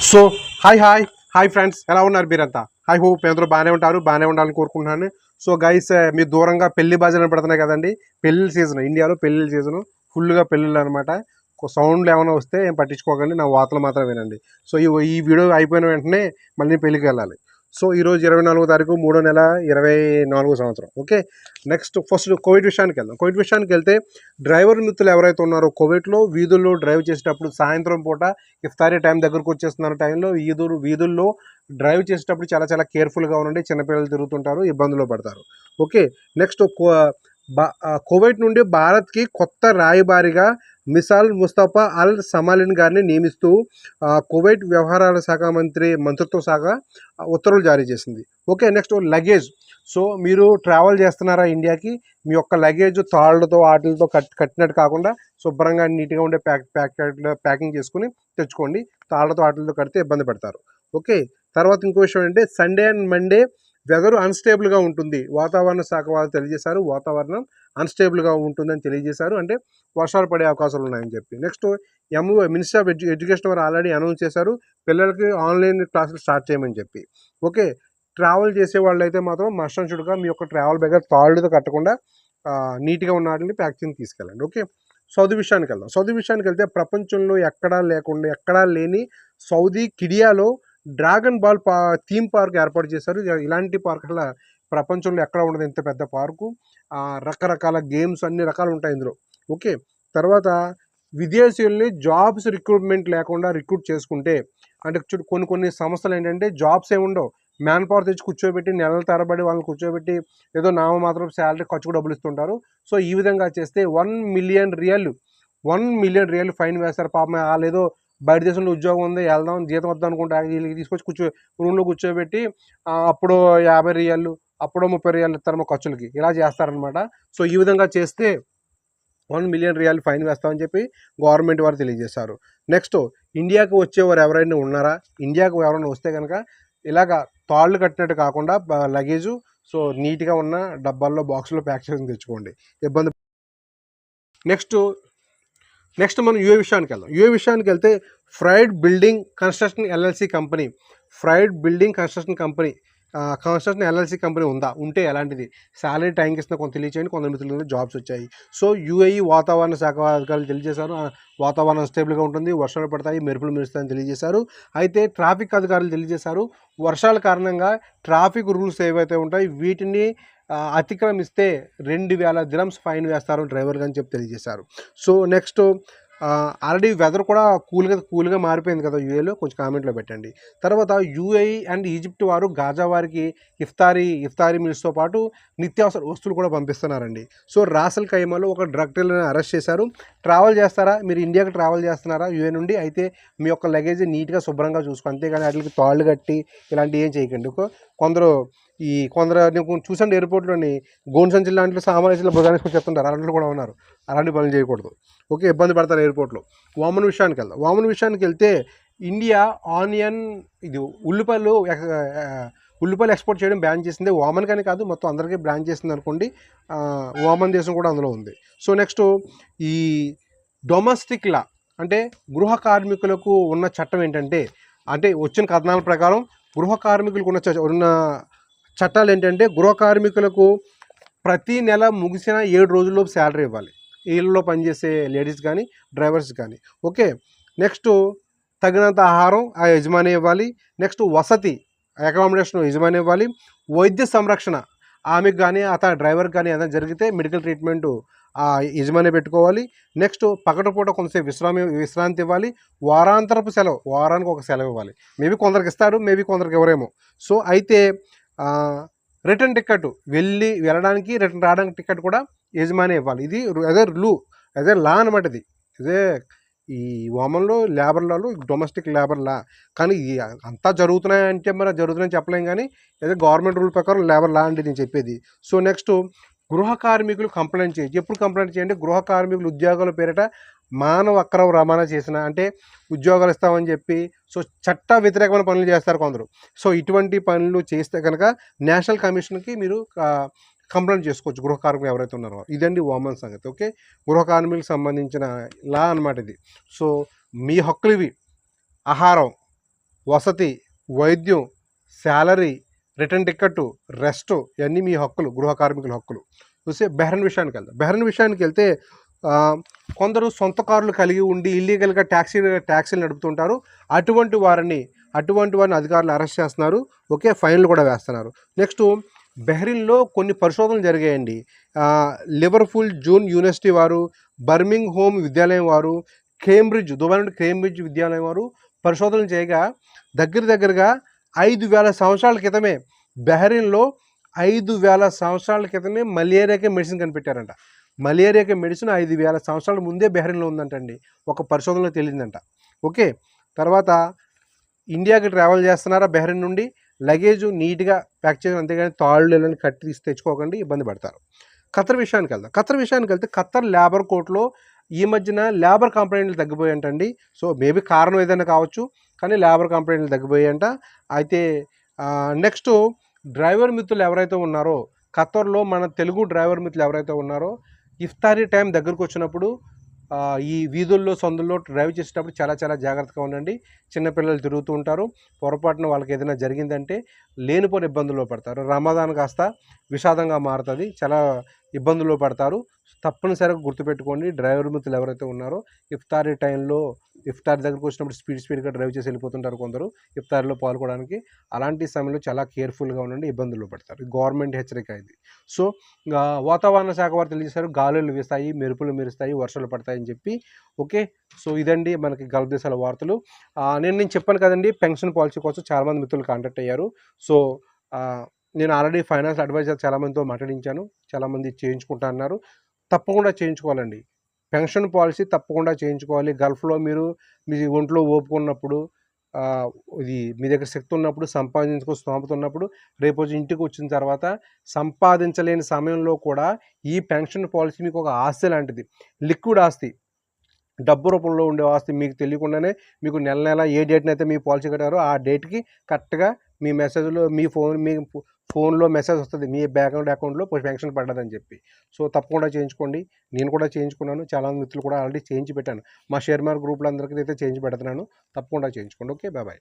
So hi hi hi friends ఎలా ఉన్నారు మీరంతా? హాయ్ హోప్ మీ అందరూ బాగానే ఉంటారు బాగానే ఉండాలని కోరుకుంటున్నాను. సో గైస్ eh, మీరు దూరంగా పెళ్ళి బాజలు పడుతున్నాయి కదండి. పెళ్ళి సీజన్ ఇండియాలో పెళ్ళి సీజన్ ఫుల్గా పెళ్ళిళ్ళు అనమాట సౌండ్లు ఏమైనా వస్తే ఏం పట్టించుకోకండి. నా వార్తలు మాత్రం వినండి. సో ఈ ఈ వీడియో అయిపోయిన వెంటనే మళ్ళీ పెళ్ళికి వెళ్ళాలి. సో ఈరోజు ఇరవై నాలుగో తారీఖు మూడో నెల ఇరవై నాలుగో సంవత్సరం. ఓకే? నెక్స్ట్ ఫస్ట్ కోవిడ్ విషయానికి వెళ్దాం. కోవిడ్ విషయానికి వెళ్తే డ్రైవర్ మిత్రులు ఎవరైతే ఉన్నారో కోవిడ్లో వీధుల్లో డ్రైవ్ చేసేటప్పుడు సాయంత్రం పూట ఇఫ్తారీ టైం దగ్గరకు వచ్చేస్తున్న టైంలో వీధులు వీధుల్లో డ్రైవ్ చేసేటప్పుడు చాలా చాలా కేర్ఫుల్గా ఉండండి. చిన్నపిల్లలు తిరుగుతుంటారు ఇబ్బందులు పడతారు. ఓకే? నెక్స్ట్ కోవైట్ నుండి భారత్కి కొత్త రాయబారిగా మిసాల్ ముస్తఫా అల్ సమాలిన్ గారిని నియమిస్తూ కోవైట్ కువైట్ వ్యవహారాల శాఖ మంత్రి మంత్రిత్వ శాఖ ఉత్తర్వులు జారీ చేసింది. Okay next luggage. సో మీరు ట్రావెల్ చేస్తున్నారా ఇండియాకి? మీ యొక్క లగేజ్ తాళ్ళతో వాటిలతో కట్ కట్టినట్టు కాకుండా శుభ్రంగా నీట్గా ఉండే ప్యాక్ ప్యాకెట్లో ప్యాకింగ్ చేసుకుని తెచ్చుకోండి. తాళ్ళతో వాటిలతో కడితే ఇబ్బంది పెడతారు. ఓకే తర్వాత ఇంకో విషయం ఏంటంటే సండే అండ్ మండే వెదరు అన్స్టేబుల్గా ఉంటుంది. వాతావరణ శాఖ వాళ్ళు తెలియజేశారు. వాతావరణం అన్స్టేబుల్గా ఉంటుందని తెలియజేశారు. అంటే వర్షాలు పడే అవకాశాలు ఉన్నాయని చెప్పి. నెక్స్ట్ ఎంఓ మినిస్టర్ ఆఫ్ ఎడ్యు ఎడ్యుకేషన్ వారు ఆల్రెడీ అనౌన్స్ చేశారు. పిల్లలకి ఆన్లైన్ క్లాసులు స్టార్ట్ చేయమని చెప్పి. ఓకే ట్రావెల్ చేసే వాళ్ళు అయితే మాత్రం మస్టన్ చుడుగా మీ యొక్క ట్రావెల్ బ్యాగ్ తాళ్ళతో కట్టకుండా నీట్గా ఉన్న వాటిని ప్యాక్ చేసి తీసుకెళ్ళండి. ఓకే సౌదీ విషయానికి వెళ్దాం. సౌదీ విషయానికి వెళ్తే ప్రపంచంలో ఎక్కడా లేకుండా ఎక్కడా లేని సౌదీ కిడియాలో డ్రాగన్ బాల్ పా థీమ్ పార్క్ ఏర్పాటు చేశారు. ఇలాంటి పార్క్ అలా ప్రపంచంలో ఎక్కడ ఉండదు ఇంత పెద్ద పార్కు. రకరకాల గేమ్స్ అన్ని రకాలు ఉంటాయి ఇందులో. ఓకే. తర్వాత విదేశీయుల్ని జాబ్స్ రిక్రూట్మెంట్ లేకుండా రిక్రూట్ చేసుకుంటే అంటే కొన్ని కొన్ని సంస్థలు ఏంటంటే జాబ్స్ ఏమి ఉండవు. మ్యాన్ పవర్ తెచ్చి కూర్చోబెట్టి నెలల తరబడి వాళ్ళని కూర్చోబెట్టి ఏదో నామ మాత్రం శాలరీ ఖర్చుకు డబ్బులు ఇస్తుంటారు సో ఈ విధంగా చేస్తే one million riyal one million riyal fine వేస్తారు. పాపం వాళ్ళు ఏదో బయట దేశంలో ఉద్యోగం ఉంది వెళ్దాం జీతం వద్దాం అనుకుంటే వీళ్ళకి తీసుకొచ్చి కూర్చో రూమ్లో కూర్చోబెట్టి అప్పుడు యాభై రియాలు అప్పుడు ముప్పై రియాలు ఇస్తారు ఖర్చులకి. ఇలా చేస్తారనమాట సో ఈ విధంగా చేస్తే వన్ మిలియన్ రియాలు ఫైన్ వేస్తామని చెప్పి గవర్నమెంట్ వారు తెలియజేశారు. నెక్స్ట్ ఇండియాకు వచ్చేవారు ఎవరైనా ఉన్నారా? ఇండియాకు ఎవరైనా వస్తే కనుక ఇలాగ తాళ్ళు కట్టినట్టు కాకుండా లగేజు సో నీట్గా ఉన్న డబ్బాల్లో బాక్స్లో ప్యాక్ చేసి తెచ్చుకోండి. ఇబ్బంది నెక్స్ట్ నెక్స్ట్ మనం యూఏ విషయానికి వెళ్దాం. యుఏ విషయానికి వెళ్తే fried building construction LLC company. Fried building construction company construction LLC company ఉందా? ఉంటే ఎలాంటిది? శాలరీ టైంకి ఇస్తున్న కొంత తెలియచేయండి. కొంత మిత్రులు జాబ్స్ వచ్చాయి. సో యూఏఈ వాతావరణ శాఖ అధికారులు తెలియజేశారు. ఆ, వాతావరణం స్టేబుల్గా ఉంటుంది. వర్షాలు పడతాయి. మెరుపులు మెరుస్తాయని తెలియజేశారు. అయితే ట్రాఫిక్ అధికారులు తెలియజేశారు. వర్షాల కారణంగా ట్రాఫిక్ రూల్స్ ఏవైతే ఉంటాయి వీటిని అతిక్రమిస్తే రెండు వేల దిరమ్స్ ఫైన్ వేస్తారు డ్రైవర్గా అని చెప్పి తెలియజేశారు. సో నెక్స్ట్ ఆల్రెడీ వెదర్ కూడా కూల్గా కూల్గా మారిపోయింది కదా యూఏలో. కొంచెం కామెంట్లో పెట్టండి. తర్వాత యూఏఈ అండ్ ఈజిప్ట్ వారు గాజా వారికి ఇఫ్తారీ ఇఫ్తారీ మీల్స్తో పాటు నిత్యావసర వస్తువులు కూడా పంపిస్తున్నారండి. సో రాసల్ ఖైమాలో ఒక డ్రగ్ డీలర్ని అరెస్ట్ చేశారు. ట్రావెల్ చేస్తారా? మీరు ఇండియాకి ట్రావెల్ చేస్తున్నారా యూఏ నుండి? అయితే మీ యొక్క లగేజ్ నీట్గా శుభ్రంగా చూసుకో. అంతేగాని వాటికి తాళ్ళు కట్టి ఇలాంటివి ఏం చేయకండి. కొందరు ఈ కొందరు నేను చూసండి ఎయిర్పోర్ట్లోని గోన్ సంచులు లాంటి సామాన్యులు భుజానికి చెప్తుంటారు అలాంటి కూడా ఉన్నారు. అలాంటి పనులు చేయకూడదు. ఓకే ఇబ్బంది పడతారు ఎయిర్పోర్ట్లో. వామన్ విషయానికి వెళ్దాం. వామన్ విషయానికి వెళ్తే ఇండియా ఆనియన్ ఇది ఉల్లిపాయలు ఉల్లిపాయలు ఎక్స్పోర్ట్ చేయడం బ్యాన్ చేసింది. వామన్ కానీ కాదు మొత్తం అందరికీ బ్యాన్ చేసింది అనుకోండి. ఓమన్ వామన్ దేశం కూడా అందులో ఉంది. సో నెక్స్ట్ ఈ డొమెస్టిక్ లా అంటే గృహ కార్మికులకు ఉన్న చట్టం ఏంటంటే అంటే వచ్చిన కథనాల ప్రకారం గృహ కార్మికులకు ఉన్న చ- ఉన్న చట్టాలు ఏంటంటే గృహ కార్మికులకు ప్రతి నెల ముగిసిన ఏడు రోజుల్లోపు శాలరీ ఇవ్వాలి. ఇళ్ళలో పనిచేసే లేడీస్ కానీ డ్రైవర్స్ కానీ ఓకే? నెక్స్ట్ తగినంత ఆహారం ఆ యజమాని ఇవ్వాలి. నెక్స్ట్ వసతి అకామిడేషన్ యజమాని ఇవ్వాలి. వైద్య సంరక్షణ ఆమెకు కానీ అతని డ్రైవర్ కానీ ఏదైనా జరిగితే మెడికల్ ట్రీట్మెంట్ ఆ యజమాని పెట్టుకోవాలి. నెక్స్ట్ పగటిపూట కొంతసేపు విశ్రామి విశ్రాంతి ఇవ్వాలి. వారాంతరపు సెలవు వారానికి ఒక సెలవు ఇవ్వాలి. మేబీ కొందరికి ఇస్తారు మేబీ కొందరికి ఎవరేమో సో అయితే రిటర్న్ టికెట్ వెళ్ళి వెళ్ళడానికి రిటర్న్ రావడానికి టికెట్ కూడా యజమాని ఇవ్వాలి. ఇది అదే రూ అదే లా అనమాట ఇది. ఇదే ఈ ఓమన్లో లేబర్ లాలు డొమెస్టిక్ లేబర్ లా కానీ అంతా జరుగుతున్నాయంటే మరి జరుగుతున్నాయని చెప్పలేం కానీ అదే గవర్నమెంట్ రూల్ ప్రకారం లేబర్ లా అంటే నేను చెప్పేది. సో నెక్స్ట్ గృహ కార్మికులు కంప్లైంట్ చేయండి ఎప్పుడు కంప్లైంట్ చేయండి? గృహ కార్మికులు ఉద్యోగాల పేరిట మానవ అక్రమ రవాణా చేసిన అంటే ఉద్యోగాలు ఇస్తామని చెప్పి సో చట్ట వ్యతిరేకమైన పనులు చేస్తారు కొందరు. సో ఇటువంటి పనులు చేస్తే కనుక నేషనల్ కమిషన్కి మీరు కంప్లైంట్ చేసుకోవచ్చు గృహ కార్మికులు ఎవరైతే ఉన్నారో. ఇదండి వామన్ సంగతి ఓకే? గృహ కార్మికులకు సంబంధించిన లా అనమాట ఇది. సో మీ హక్కులు ఇవి ఆహారం వసతి వైద్యం శాలరీ రిటర్న్ టికెట్ రెస్ట్ ఇవన్నీ మీ హక్కులు గృహ కార్మికుల హక్కులు. చూస్తే బెహ్రన్ విషయానికి వెళ్దాం. బెహ్రన్ విషయానికి వెళ్తే కొందరు సొంత కార్లు కలిగి ఉండి ఇల్లీగల్గా ట్యాక్సీ ట్యాక్సీలు నడుపుతుంటారు. అటువంటి వారిని అటువంటి వారిని అధికారులు అరెస్ట్ చేస్తున్నారు. ఓకే ఫైన్లు కూడా వేస్తున్నారు. నెక్స్ట్ బెహ్రిన్లో కొన్ని పరిశోధనలు జరిగాయండి. లివర్పూల్ జూన్ యూనివర్సిటీ వారు బర్మింగ్ హోమ్ విద్యాలయం వారు కేంబ్రిడ్జ్ దుబాయ్ నుండి కేంబ్రిడ్జ్ విద్యాలయం వారు పరిశోధనలు చేయగా దగ్గర దగ్గరగా ఐదు వేల సంవత్సరాల క్రితమే బెహ్రిన్లో ఐదు వేల సంవత్సరాల క్రితమే మలేరియాకే మెడిసిన్ కనిపెట్టారంట. మలేరియాకి మెడిసిన్ ఐదు వేల సంవత్సరాల ముందే బెహ్రిన్లో ఉందంటండి. ఒక పరిశోధనలో తెలియదంట ఓకే తర్వాత ఇండియాకి ట్రావెల్ చేస్తున్నారా బెహ్రిన్ నుండి? లగేజ్ నీట్గా ప్యాక్ చేయడం అంతేగాని తాళ్ళు వెళ్ళని కట్టి తీసి తెచ్చుకోకండి ఇబ్బంది పడతారు. ఖత్తర్ విషయానికి వెళ్దాం. ఖత్తర్ విషయానికి వెళ్తే ఖత్తర్ లేబర్ కోర్టులో ఈ మధ్యన లేబర్ కంప్లైంట్లు తగ్గిపోయాయంటండి. సో మేబీ కారణం ఏదైనా కావచ్చు కానీ లేబర్ కంప్లైంట్లు తగ్గిపోయాయంట. అయితే నెక్స్ట్ డ్రైవర్ మిత్రులు ఎవరైతే ఉన్నారో ఖత్తర్లో మన తెలుగు డ్రైవర్ మిత్రులు ఎవరైతే ఉన్నారో ఇఫ్తారీ టైం దగ్గరకు వచ్చినప్పుడు ఈ వీధుల్లో సందుల్లో డ్రైవ్ చేసేటప్పుడు చాలా చాలా జాగ్రత్తగా ఉండండి. చిన్నపిల్లలు తిరుగుతూ ఉంటారు. పొరపాటున వాళ్ళకి ఏదైనా జరిగిందంటే లేనిపోని ఇబ్బందుల్లో పడతారు. రమాదాన్ కాస్త విషాదంగా మారుతుంది. చాలా ఇబ్బందుల్లో పడతారు. తప్పనిసరిగా గుర్తుపెట్టుకోండి డ్రైవర్ మిత్రులు ఎవరైతే ఉన్నారో ఇఫ్తారీ టైంలో ఇఫ్తార్ దగ్గరకు వచ్చినప్పుడు స్పీడ్ స్పీడ్గా డ్రైవ్ చేసి వెళ్ళిపోతుంటారు కొందరు ఇఫ్తార్లో పాల్గొనడానికి. అలాంటి సమయంలో చాలా కేర్ఫుల్గా ఉండండి ఇబ్బందుల్లో పడతారు. గవర్నమెంట్ హెచ్చరిక ఇది. సో వాతావరణ శాఖ వారు తెలియజేశారు గాలులు వీస్తాయి మెరుపులు మెరుస్తాయి వర్షాలు పడతాయని చెప్పి. ఓకే సో ఇదండి మనకి గల్ఫ్ దేశాల వార్తలు. నేను నేను చెప్పాను కదండి పెన్షన్ పాలసీ కోసం చాలామంది మిత్రులు కాంటాక్ట్ అయ్యారు. సో నేను ఆల్రెడీ ఫైనాన్స్ అడ్వైజర్ చాలామందితో మాట్లాడించాను. చాలామంది చేయించుకుంటా అన్నారు. తప్పకుండా చేయించుకోవాలండి. పెన్షన్ పాలసీ తప్పకుండా చేయించుకోవాలి. గల్ఫ్లో మీరు మీ ఒంట్లో ఓపుకున్నప్పుడు ఇది మీ దగ్గర శక్తి ఉన్నప్పుడు సంపాదించుకో స్తోమత ఉన్నప్పుడు రేపు రోజు ఇంటికి వచ్చిన తర్వాత సంపాదించలేని సమయంలో కూడా ఈ పెన్షన్ పాలసీ మీకు ఒక ఆస్తి లాంటిది. లిక్విడ్ ఆస్తి. డబ్బు రూపంలో ఉండే ఆస్తి మీకు తెలియకుండానే మీకు నెల నెల ఏ డేట్ని అయితే మీ పాలసీ కట్టారో ఆ డేట్కి కరెక్ట్గా మీ మెసేజ్లో మీ ఫోన్ మీ ఫోన్లో మెసేజ్ వస్తుంది. మీ బ్యాంక్ అకౌంట్లో పెన్షన్ పడ్డదని చెప్పి. సో తప్పకుండా చేయించుకోండి. నేను కూడా చేయించుకున్నాను. చాలా మిత్రులు కూడా ఆల్రెడీ చేయించి పెట్టాను. మా షేర్ మార్క్ గ్రూప్లో అందరికీ అయితే చేయించి పెడుతున్నాను. తప్పకుండా చేయించుకోండి. Okay bye.